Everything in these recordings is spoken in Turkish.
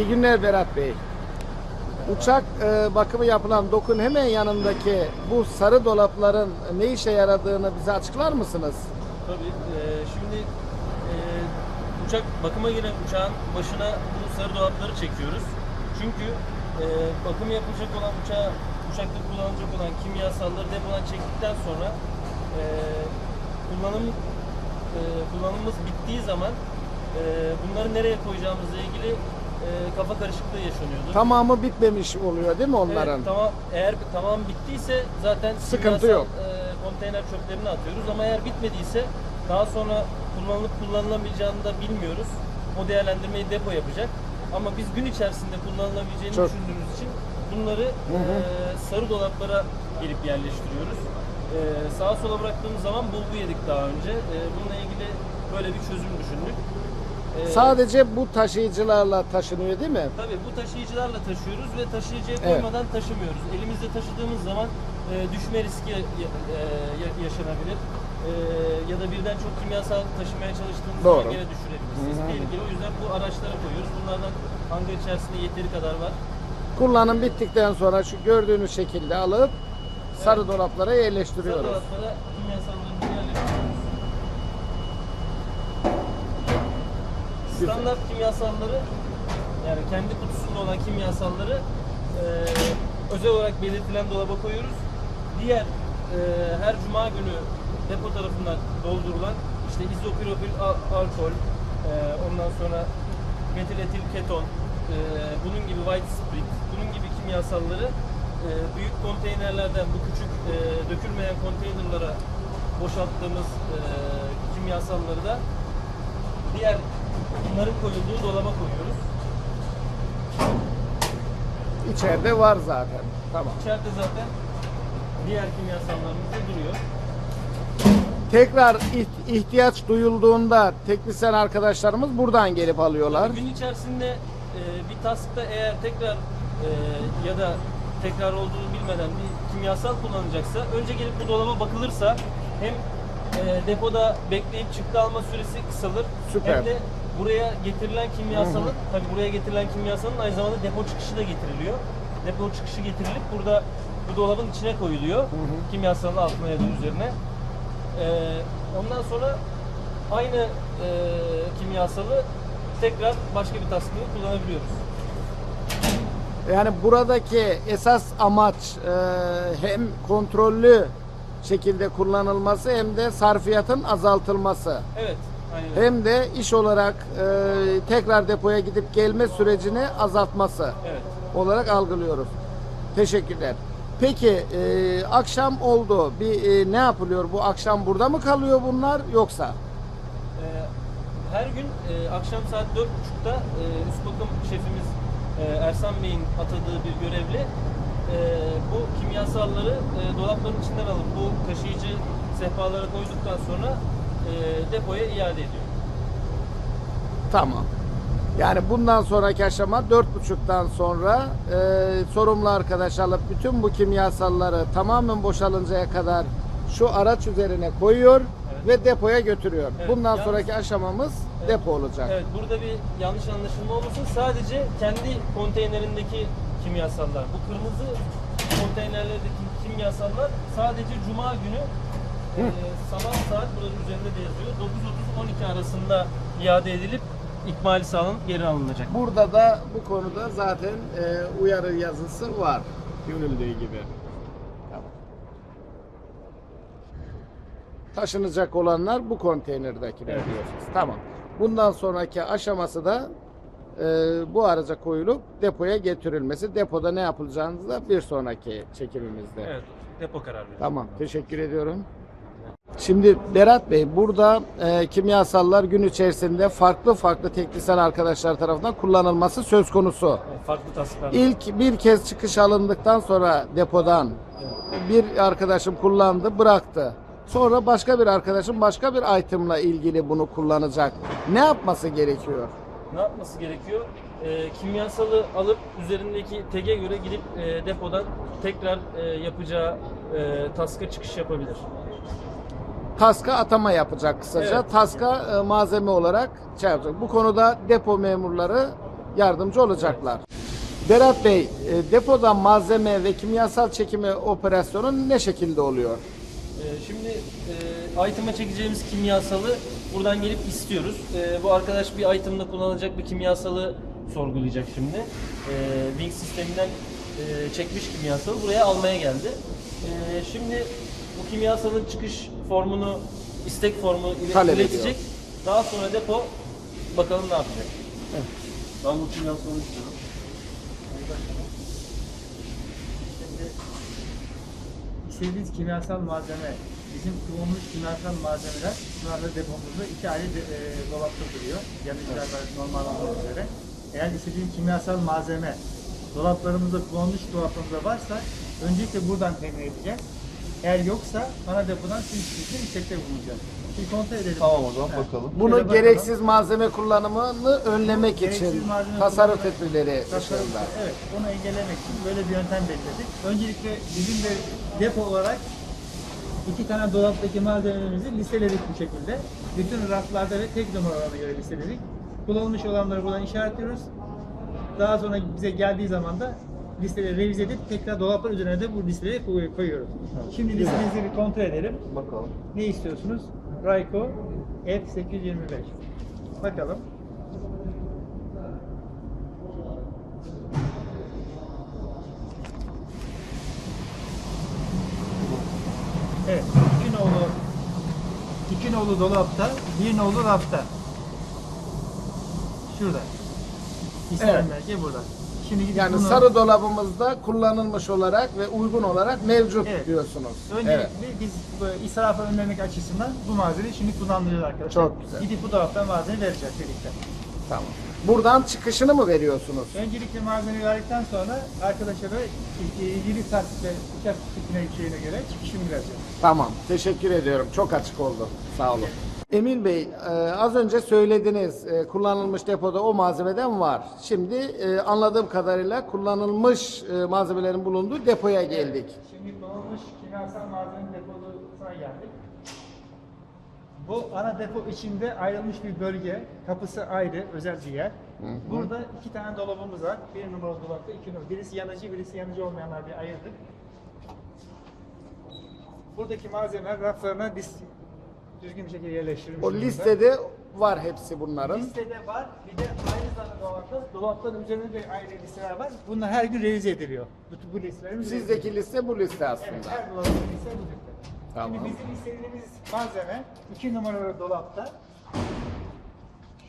İyi günler Berat Bey. Uçak e, bakımı yapılan dokun hemen yanındaki bu sarı dolapların ne işe yaradığını bize açıklar mısınız? Tabii. e, şimdi e, uçak bakıma giren uçağın başına bu sarı dolapları çekiyoruz. Çünkü e, bakım yapılacak olan uçağı, uçakta kullanılacak olan kimyasalları depodan çektikten sonra e, kullanım e, kullanımımız bittiği zaman e, bunları nereye koyacağımızla ilgili e, kafa karışıklığı yaşanıyordu. Tamamı bitmemiş oluyor değil mi onların? Evet, tamam. Eğer tamam bittiyse zaten Sıkıntı kimyasal, yok. e, konteyner çöplerini atıyoruz ama eğer bitmediyse daha sonra kullanılıp kullanılamayacağını da bilmiyoruz. O değerlendirmeyi depo yapacak. Ama biz gün içerisinde kullanılabileceğini Çok- düşündüğümüz için bunları Hı hı. e, sarı dolaplara gelip yerleştiriyoruz. E, sağa sola bıraktığımız zaman bulgu yedik daha önce. E, bununla ilgili böyle bir çözüm düşündük. E, Sadece bu taşıyıcılarla taşınıyor değil mi? Tabii bu taşıyıcılarla taşıyoruz ve taşıyıcıya koymadan taşımıyoruz. Elimizde taşıdığımız zaman e, düşme riski ya- e, ya- yaşanabilir. E, ya da birden çok kimyasal taşımaya çalıştığımız Doğru. zaman gene düşürebilirsiniz. Hı hı. Tehlikeli. O yüzden bu araçlara koyuyoruz. Bunlardan hangar içerisinde yeteri kadar var. Kullanım bittikten sonra şu gördüğünüz şekilde alıp sarı dolaplara Sarı yerleştiriyoruz. dolaplara kimyasallarımızı yerleştiriyoruz. Standart kimyasalları yani kendi kutusunda olan kimyasalları e, özel olarak belirtilen dolaba koyuyoruz. Diğer e, her cuma günü depo tarafından doldurulan işte izopropil al- alkol, e, ondan sonra metiletil keton, e, bunun gibi white spirit, bunun gibi kimyasalları e, büyük konteynerlerden bu küçük e, dökülmeyen konteynerlara boşalttığımız e, kimyasalları da diğer bunların koyulduğu dolaba koyuyoruz. İçeride var zaten. Tamam. İçeride zaten diğer kimyasallarımız da duruyor. Tekrar iht- ihtiyaç duyulduğunda teknisyen arkadaşlarımız buradan gelip alıyorlar. Gün içerisinde e, bir taskta eğer tekrar e, ya da tekrar olduğunu bilmeden bir kimyasal kullanacaksa önce gelip bu dolaba bakılırsa hem e, depoda bekleyip çıktı alma süresi kısalır Süper. hem de buraya getirilen kimyasalın tabi buraya getirilen kimyasalın aynı zamanda depo çıkışı da getiriliyor. Depo çıkışı getirilip burada bu dolabın içine koyuluyor. Kimyasalın altına ya da üzerine. Ee, ondan sonra aynı e, kimyasalı tekrar başka bir taskında kullanabiliyoruz. Yani buradaki esas amaç e, hem kontrollü şekilde kullanılması hem de sarfiyatın azaltılması. Evet, aynen. Hem de iş olarak e, tekrar depoya gidip gelme sürecini azaltması Evet. olarak algılıyoruz. Teşekkürler. Peki e, akşam oldu. Bir e, ne yapılıyor? Bu akşam burada mı kalıyor bunlar yoksa? Ee, her gün e, akşam saat 4.30'da e, üst bakım şefimiz e, Ersan Bey'in atadığı bir görevli e, bu kimyasalları e, dolapların içinden alıp bu taşıyıcı sehpalara koyduktan sonra e, depoya iade ediyor. Tamam. Yani bundan sonraki aşama dört buçuktan sonra e, sorumlu arkadaş alıp bütün bu kimyasalları tamamen boşalıncaya kadar şu araç üzerine koyuyor ve depoya götürüyor. Evet, Bundan yalnız- sonraki aşamamız depo olacak. Evet, burada bir yanlış anlaşılma olmasın. Sadece kendi konteynerindeki kimyasallar. Bu kırmızı konteynerlerdeki kimyasallar sadece cuma günü e, sabah saat buranın üzerinde de yazıyor. 9.30-12 arasında iade edilip ikmali sağlanıp geri alınacak. Burada da bu konuda zaten e, uyarı yazısı var. Görüldüğü gibi. Taşınacak olanlar bu konteynerdekiler Evet. diyorsunuz. Tamam. Bundan sonraki aşaması da e, bu araca koyulup depoya getirilmesi. Depoda ne yapılacağını da bir sonraki çekimimizde. Evet, depo karar veriyor. Tamam. Teşekkür ediyorum. Şimdi Berat Bey burada e, kimyasallar gün içerisinde farklı farklı teknisyen arkadaşlar tarafından kullanılması söz konusu. Evet, farklı tasarlar. İlk bir kez çıkış alındıktan sonra depodan bir arkadaşım kullandı, bıraktı. Sonra başka bir arkadaşım başka bir itemla ilgili bunu kullanacak. Ne yapması gerekiyor? Ne yapması gerekiyor? E, kimyasalı alıp üzerindeki tege göre gidip e, depodan tekrar e, yapacağı e, taska çıkış yapabilir. Taska atama yapacak kısaca. Evet. Taska e, malzeme olarak şey yapacak. Bu konuda depo memurları yardımcı olacaklar. Berat Bey, e, depoda malzeme ve kimyasal çekimi operasyonu ne şekilde oluyor? Ee, Şimdi e, item'a çekeceğimiz kimyasalı buradan gelip istiyoruz. E, bu arkadaş bir item'da kullanılacak bir kimyasalı sorgulayacak şimdi. E, Wing sisteminden e, çekmiş kimyasalı buraya almaya geldi. E, şimdi bu kimyasalın çıkış formunu, istek formu ile Talep iletecek. Daha sonra depo bakalım ne yapacak. Ben bu kimyasalı istiyorum. İstediğiniz kimyasal malzeme, bizim kullanılmış kimyasal malzemeler şu anda depomuzda iki ayrı de, e, dolapta duruyor. Yanıcılar var normal olmak üzere. Eğer istediğiniz kimyasal malzeme dolaplarımızda kullanılmış dolaplarımızda varsa öncelikle buradan temin edeceğiz. Eğer yoksa ana depodan sizin için istekte bulunacağız. Şimdi kontrol edelim. Tamam o zaman bakalım. Bunu Şöyle bakalım. gereksiz malzeme kullanımını önlemek Gereksiz için malzeme tasarruf kullanımı- tedbirleri Tasarruf- dışında. Evet, onu engellemek için böyle bir yöntem belirledik. Öncelikle bizim de depo olarak iki tane dolaptaki malzemelerimizi listeledik bu şekilde. Bütün raflarda ve tek numaralarına göre listeledik. Kullanılmış olanları buradan işaretliyoruz. Daha sonra bize geldiği zaman da listeleri revize edip tekrar dolaplar üzerine de bu listeleri koy- koyuyoruz. Şimdi listenizi bir kontrol edelim. Bakalım. Ne istiyorsunuz? Rayco F825. Bakalım. Evet, iki nolu iki nolu dolapta, bir nolu rafta. Şurada. İstenen Evet. burada. Şimdi Yani bunu- sarı dolabımızda kullanılmış olarak ve uygun olarak mevcut Evet. diyorsunuz. Öncelikle Evet. biz israfı önlemek açısından bu malzemeyi şimdi kullanmıyoruz arkadaşlar. Çok güzel. Gidip bu dolaptan malzeme vereceğiz birlikte. Tamam. Buradan çıkışını mı veriyorsunuz? Öncelikle malzemeyi verdikten sonra arkadaşa da ilgili tasditle uçak tipine şeyine göre çıkışını vereceğiz. Tamam. Teşekkür ediyorum. Çok açık oldu. Sağ olun. Emin Bey, e, az önce söylediniz e, kullanılmış depoda o malzemeden var. Şimdi e, anladığım kadarıyla kullanılmış e, malzemelerin bulunduğu depoya geldik. Şimdi kullanılmış kimyasal malzeme deposuna geldik. Bu ana depo içinde ayrılmış bir bölge, kapısı ayrı, özel bir yer. Burada iki tane dolabımız var. Bir numaralı dolapta iki numaralı. Birisi yanıcı, birisi yanıcı olmayanlar diye ayırdık. Buradaki malzemeler raflarına biz düzgün bir şekilde yerleştirilmiş. O durumda. listede var hepsi bunların. Listede var. Bir de aynı zamanda dolapta, dolapların üzerinde de ayrı listeler var. Bunlar her gün revize ediliyor. Bu, bu listelerimiz Sizdeki liste bu liste Evet, aslında. her dolabın liste bu liste. Tamam. Şimdi bizim istediğimiz malzeme 2 numaralı dolapta.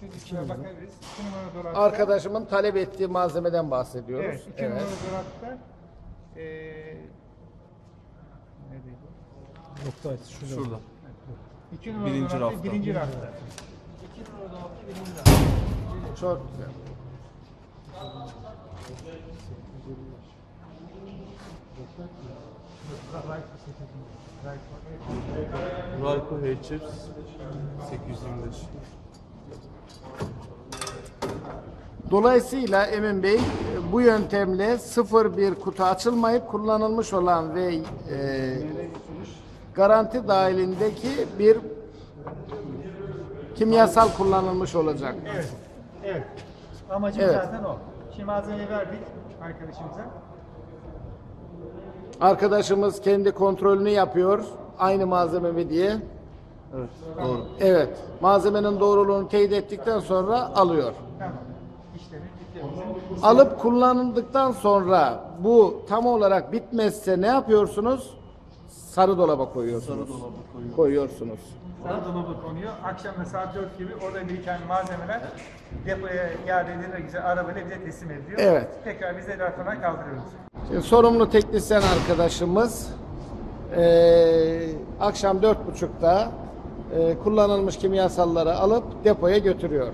Şu listeye bakabiliriz. 2 numaralı dolapta. Arkadaşımın talep ettiği malzemeden bahsediyoruz. Evet, 2 numaralı dolapta. Eee neredeydi? Şurada. 2 numaralı Birinci dolapta, rafta. birinci rafta. 2 numaralı dolapta, birinci rafta. Çok güzel. Rayco HR 825. Dolayısıyla Emin Bey bu yöntemle sıfır bir kutu açılmayıp kullanılmış olan ve e, garanti dahilindeki bir kimyasal kullanılmış olacak. Evet. Evet. Amacımız Evet. zaten o. Şimdi malzemeyi verdik arkadaşımıza. Arkadaşımız kendi kontrolünü yapıyor. Aynı malzeme mi diye. Evet. Doğru. Evet. Malzemenin doğruluğunu teyit ettikten sonra alıyor. Tamam. İşlemi bitti. Alıp kullanıldıktan sonra bu tam olarak bitmezse ne yapıyorsunuz? Sarı dolaba koyuyorsunuz. Sarı dolaba koyuyoruz. Koyuyorsunuz. Sarı dolaba konuyor. Akşam da saat 4 gibi orada biriken malzemeler depoya iade edilerek bize arabayla bize teslim ediliyor. Evet. Tekrar bize rafına kaldırıyoruz. Şimdi sorumlu teknisyen arkadaşımız eee, akşam dört buçukta eee, kullanılmış kimyasalları alıp depoya götürüyor.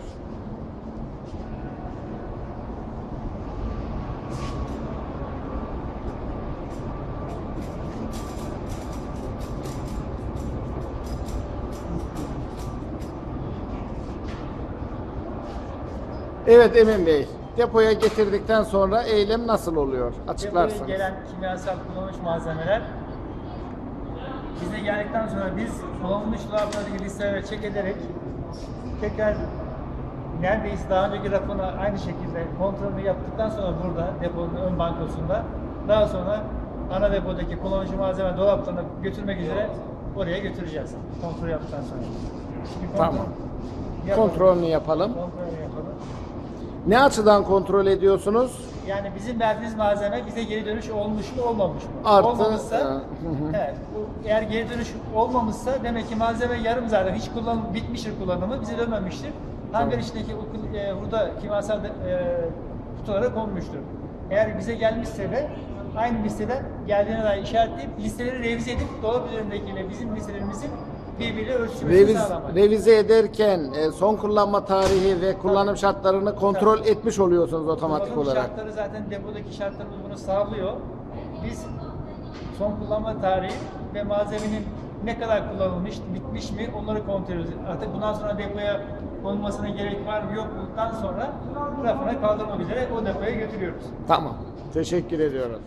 Evet Emin Bey, depoya getirdikten sonra eylem nasıl oluyor? Depoya Açıklarsınız. gelen kimyasal kullanılmış malzemeler bize geldikten sonra biz kullanılmış dolaplardaki listeleri çek ederek tekrar neredeyse daha önceki rafını aynı şekilde kontrolünü yaptıktan sonra burada deponun ön bankosunda daha sonra ana depodaki kullanıcı malzeme dolaplarına götürmek üzere oraya götüreceğiz. Kontrol yaptıktan sonra. Bir kontrol Tamam. yapalım. Kontrolünü yapalım. Kontrolünü yapalım. Ne açıdan kontrol ediyorsunuz? Yani bizim verdiğimiz malzeme bize geri dönüş olmuş mu olmamış mı? Artı, Olmamışsa, evet, bu, eğer geri dönüş olmamışsa demek ki malzeme yarım zaten hiç kullan bitmiştir kullanımı bize dönmemiştir. Hangar içindeki o, e, hurda kimyasal de, e, kutulara konmuştur. Eğer bize gelmişse de aynı listeden geldiğine dair işaretleyip listeleri revize edip dolap üzerindekiyle bizim listelerimizin birbiriyle ölçüşmesini Reviz, sağlamak. revize ederken e, son kullanma tarihi ve kullanım şartlarını kontrol etmiş oluyorsunuz otomatik Kullanım olarak. şartları zaten depodaki şartlarımız bunu sağlıyor. Biz son kullanma tarihi ve malzemenin ne kadar kullanılmış, bitmiş mi onları kontrol ediyoruz. Artık bundan sonra depoya konulmasına gerek var mı yok mu'dan sonra rafına kaldırmak üzere o depoya götürüyoruz. Tamam. Teşekkür ediyoruz.